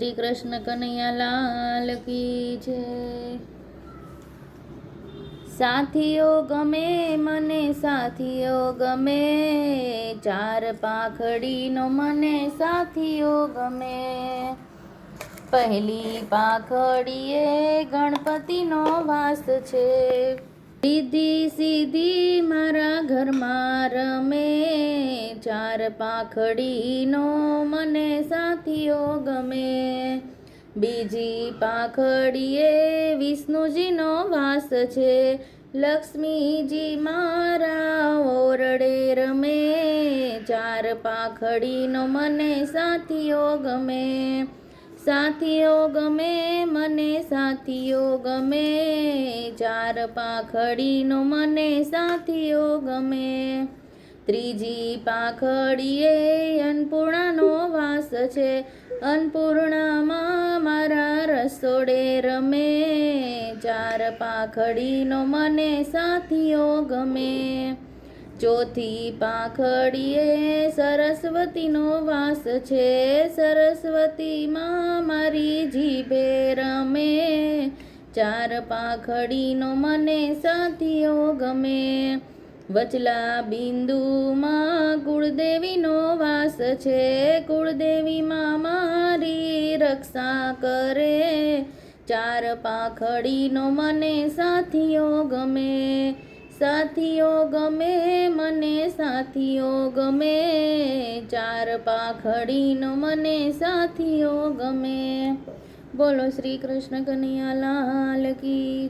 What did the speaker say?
શ્રી કૃષ્ણ કનૈયા લાલ કી છે સાથીઓ ગમે મને, સાથીઓ ગમે. ચાર પાખડીનો મને, સાથીઓ ગમે. પહેલી પાખડીએ ગણપતિનો વાસ છે. સીધી સીધી મારા ઘરમાં રમે. ચાર પાખડીનો મને સાથીઓ ગમે. બીજી પાખડીએ વિષ્ણુજીનો વાસ છે. લક્ષ્મીજી મારા ઓરડે રમે. ચાર પાખડીનો મને સાથીઓ ગમે. સાથીઓ ગમે, મને સાથીઓ ગમે. ચાર પાખડીનો મને સાથીઓ ગમે. ત્રીજી પાખડીએ અન્નપૂર્ણાનો વાસ છે. અન્નપૂર્ણામાં મારા રસોડે રમે. ચાર પાખડીનો મને સાથીઓ ગમે. ચોથી પાખડીએ સરસ્વતીનો વાસ છે. સરસ્વતીમાં મારી જીભે રમે. ચાર પાખડીનો મને સાથીઓ ગમે. વચલા બિંદુમાં કુળદેવીનો વાસ છે. કુળદેવીમાં મારી રક્ષા કરે. ચાર પાખડીનો મને સાથીઓ ગમે. સાથીઓ ગમે, મને સાથીઓ ગમે. ચાર પાખડીનો મને સાથીઓ ગમે. બોલો શ્રી કૃષ્ણ કનૈયા લાલ કી.